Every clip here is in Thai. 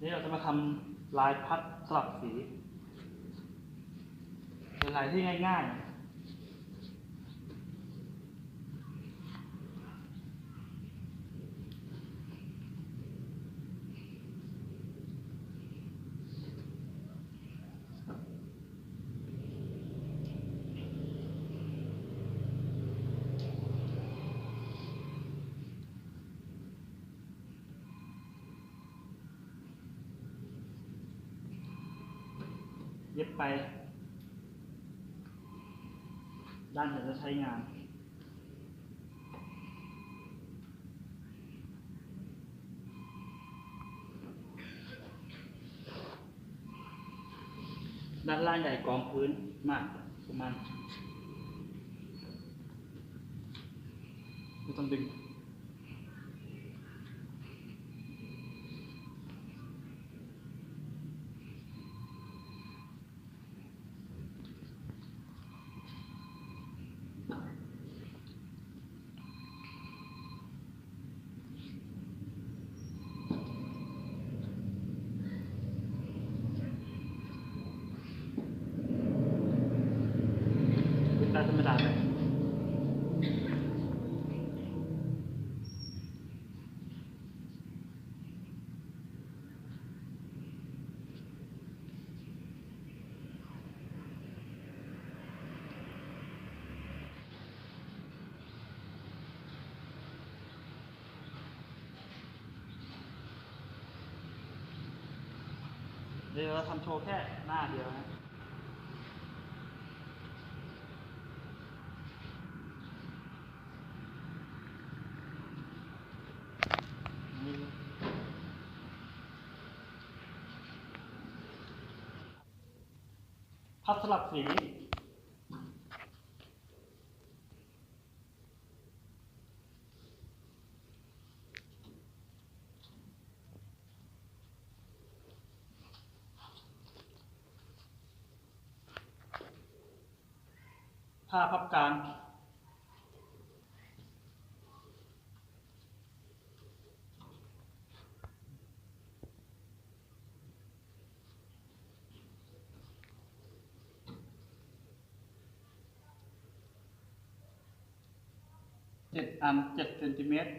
นี่เราจะมาทำลายพัดสลับสี เป็นลายที่ง่าย ๆ ไป ด้านไหนจะใช้งาน ด้านล่างใหญ่กองพื้นมากประมาณไม่ต้องดึง เดี๋ยวเราทำโชว์แค่หน้าเดียวนะพัดสลับสี ผ้าพับกลางเจ็ดอันเจ็ดเซนติเมตร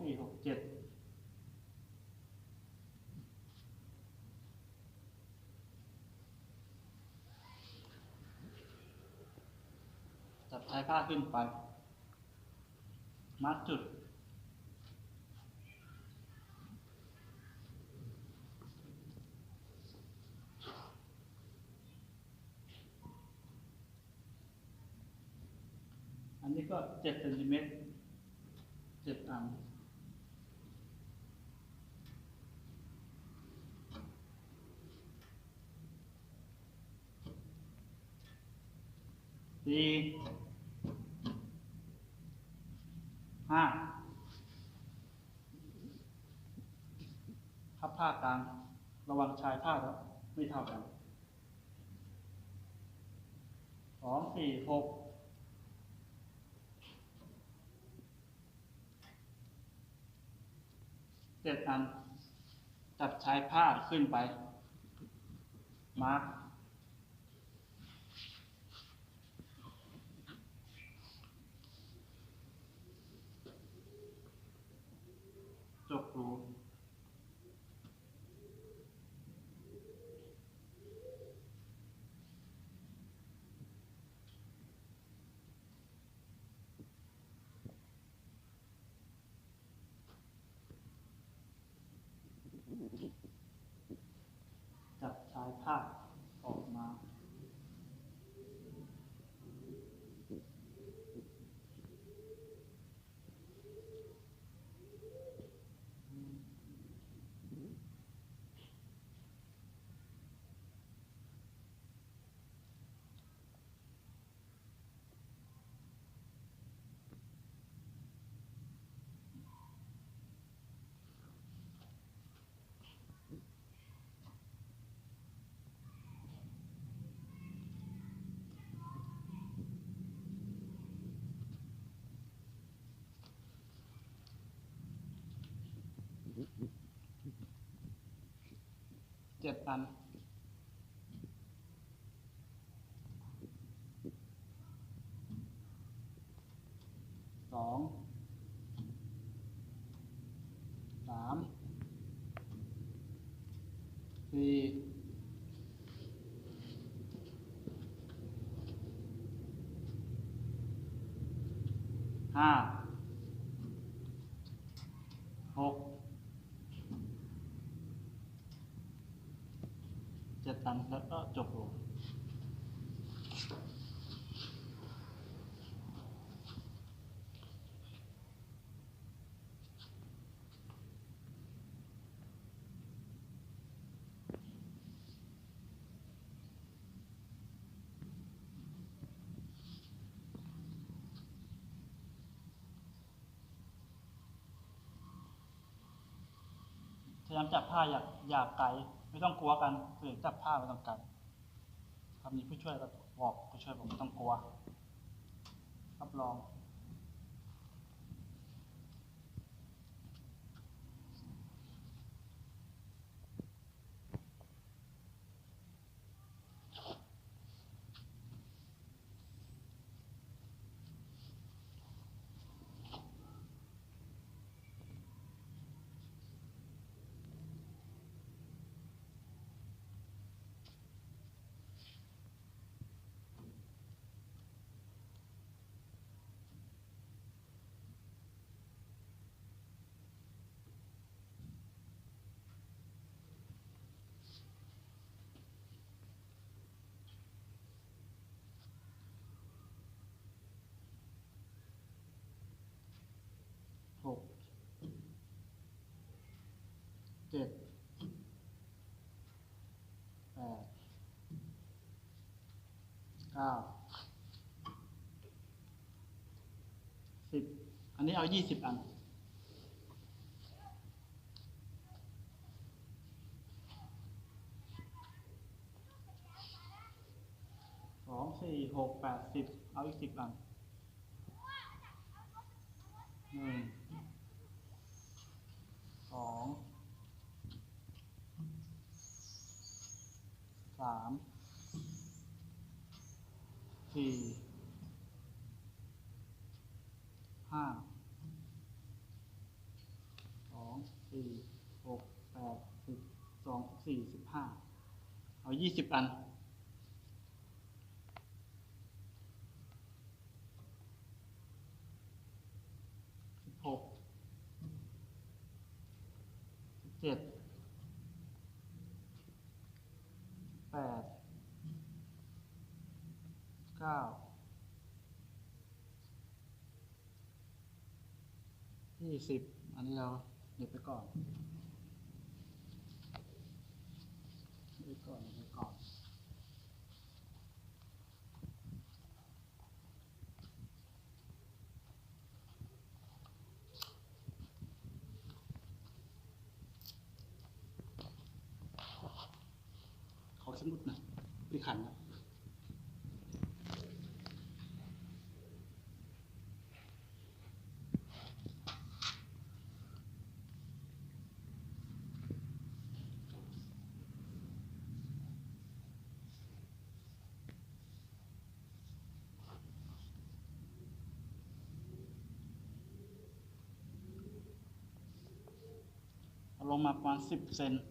สี่หกเจ็ดจับชายผ้าขึ้นไป มัดจุด อันนี้ก็เจ็ดเซนติเมตรเจ็ดอัน สี่ห้าพับผ้ากลาง ระวังชายผ้าแล้วไม่เท่ากันสองสี่หกเจ็ดอันจับชายผ้าขึ้นไป มาร์ค จบรูจับชายผ้าออกมา เจ็ดอัน สอง สาม สี่ ห้า หก เจ็ดตันแล้ว ก็จบลงพยายามจับผ้าอยากอยากไกล ไม่ต้องกลัวกันเพื่อนจับผ้าไม่ต้องไกลถ้ามีผู้ช่วยก็บอกผู้ช่วยผมไม่ต้องกลัวรับรอง หก เจ็ดแปดเก้าสิบอันนี้เอายี่สิบอันสองสี่หกแปดสิบเอาอีกสิบอันหนึ่ง สอง สามสี่ห้าสองสี่หกแปดสิบสองสี่สิบห้าเอายี่สิบอัน สิบหก สิบเจ็ด แปด เก้า ยี่สิบอันนี้เราเด็บไปก่อนไปก่อนไปก่อนขอสมุดหน่อยพี่ขันนะ เอา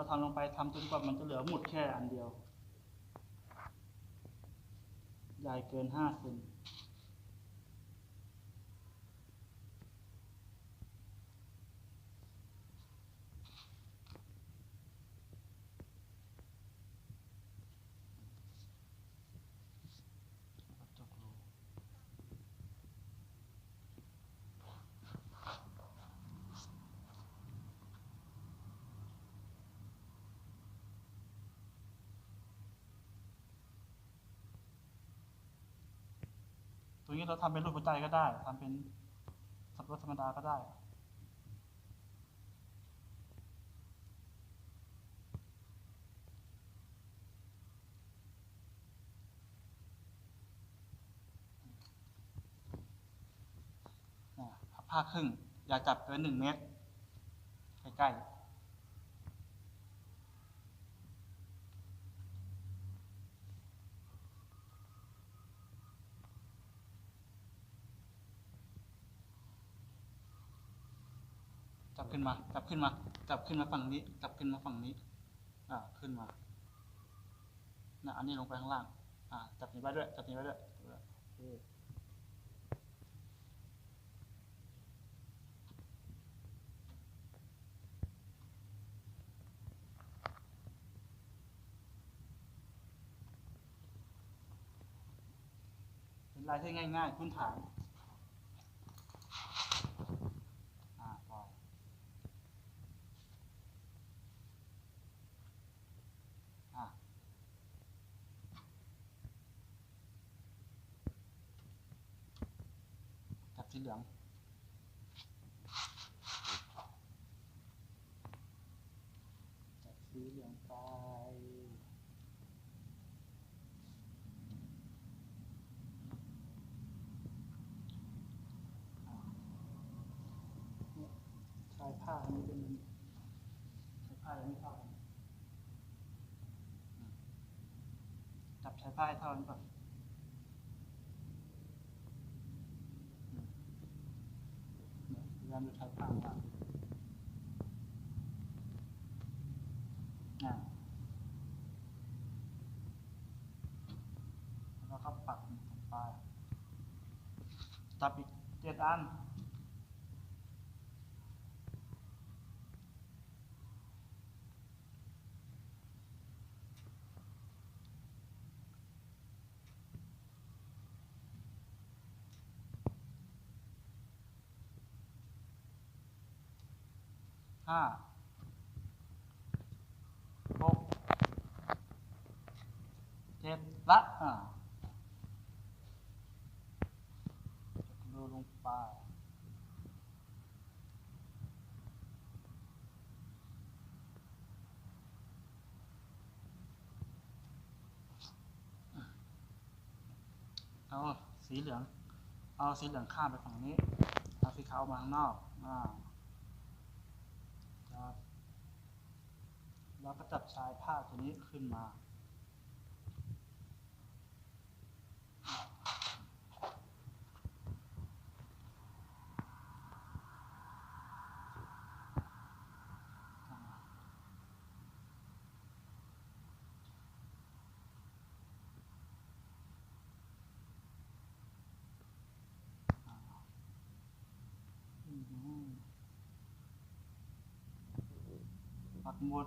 เราทำลงไปทำจนกว่ามันจะเหลือหมุดแค่อันเดียว ใหญ่เกินห้าเซน นี้เราทำเป็นรูปหัวใจก็ได้ทำเป็นสับปะรดธรรมดาก็ได้ ผ้าครึ่ง อย่าจับเกินหนึ่งเมตร ใกล้ๆ ขึ้นมา จับขึ้นมา จับขึ้นมาฝั่งนี้ จับขึ้นมาฝั่งนี้ อ่า ขึ้นมานะอันนี้ลงไปข้างล่าง อ่า จับนี้ไว้ด้วย จับนี้ไว้ด้วยจับนี้ไว้ด้วยโอเคเป็นลายที่ง่ายๆพื้นฐาน อ่าปล่อยอ่าจับสี เหลืองจับสีเหลืองไปชายผ้าอันนี้เป็นชายผ้ายังไม่เท่ากันจับชายผ้าให้เท่ากันก่อนอืม เนี่ยพยายามดูชายผ้าข้างล่างนะแล้วก็ปักลงไปจับอีกเจ็ดอัน ห้าหกเจ็ดละอ่าดูลงไปเอาสีเหลือง เอาสีเหลืองข้ามไปฝั่งนี้ เอาสีขาวมาข้างนอกอ่า ครับ แล้วก็จับชายผ้าตัวนี้ขึ้นมาอือหือปักหมุด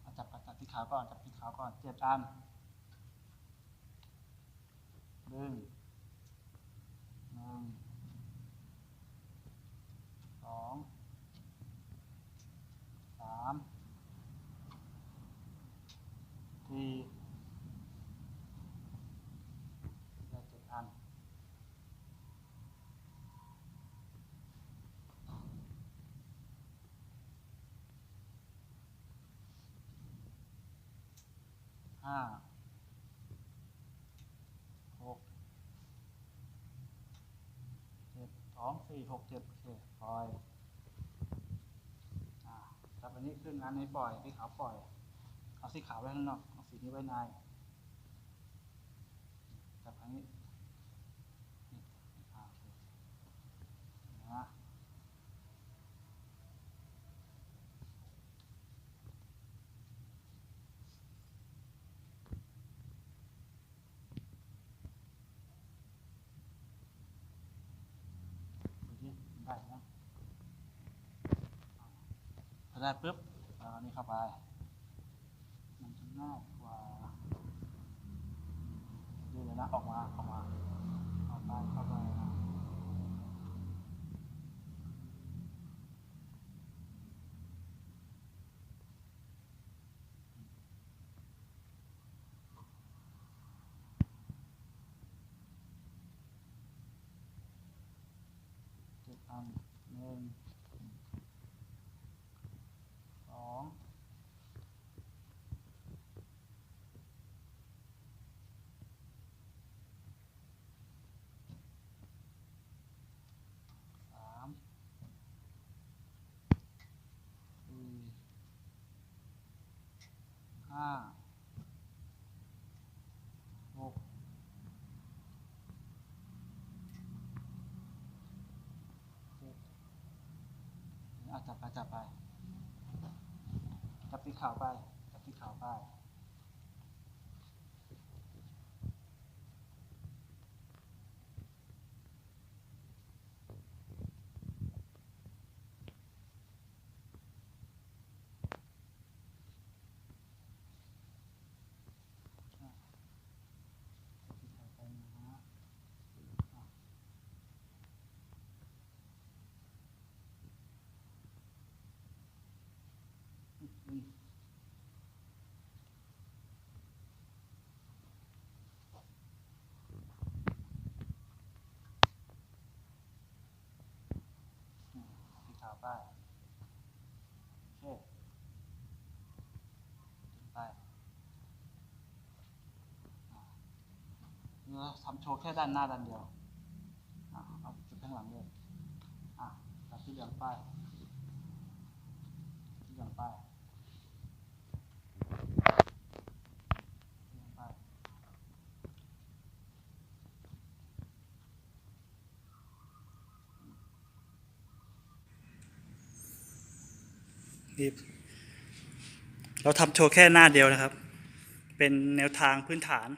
เอาจับจับที่ขาวก่อนจับสีขาวก่อนเจ็ดอันหนึ่งหนึ่งสองสามสี่ได้เจ็ดอัน ห้าหกเจ็ดสองสี่หกเจ็ดโอเคปล่อยอ่าจับอันนี้ขึ้นอันนี้ปล่อยสีขาวปล่อย เอาสีขาวไว้ข้างนอก เอาสีนี้ไว้ในจับอันนี้ ได้ปุ๊บเอานนี้เข้าไป มันจะง่ายกว่าดูเลยนะออกมาออกมาออกไปเข้าไปนะเจ็ดอันหนึ่งสอง สามสี่ ห้าหกเจ็ดอะจับไปจับไป จับสีขาวไป จับสีขาวไป สีขาวไปนะฮะอะอืมอืมอืม สีขาวไปโอเคถึงไปเราทำโชว์แค่ด้านหน้าด้านเดียวอเอาจุดข้างหลังเลยอะตัดที่เหลืองป้ายที่เหลืองป้ายที่เหลืองป้าย นี่เราทำโชว์แค่หน้าเดียวนะครับ เป็นแนวทางพื้นฐาน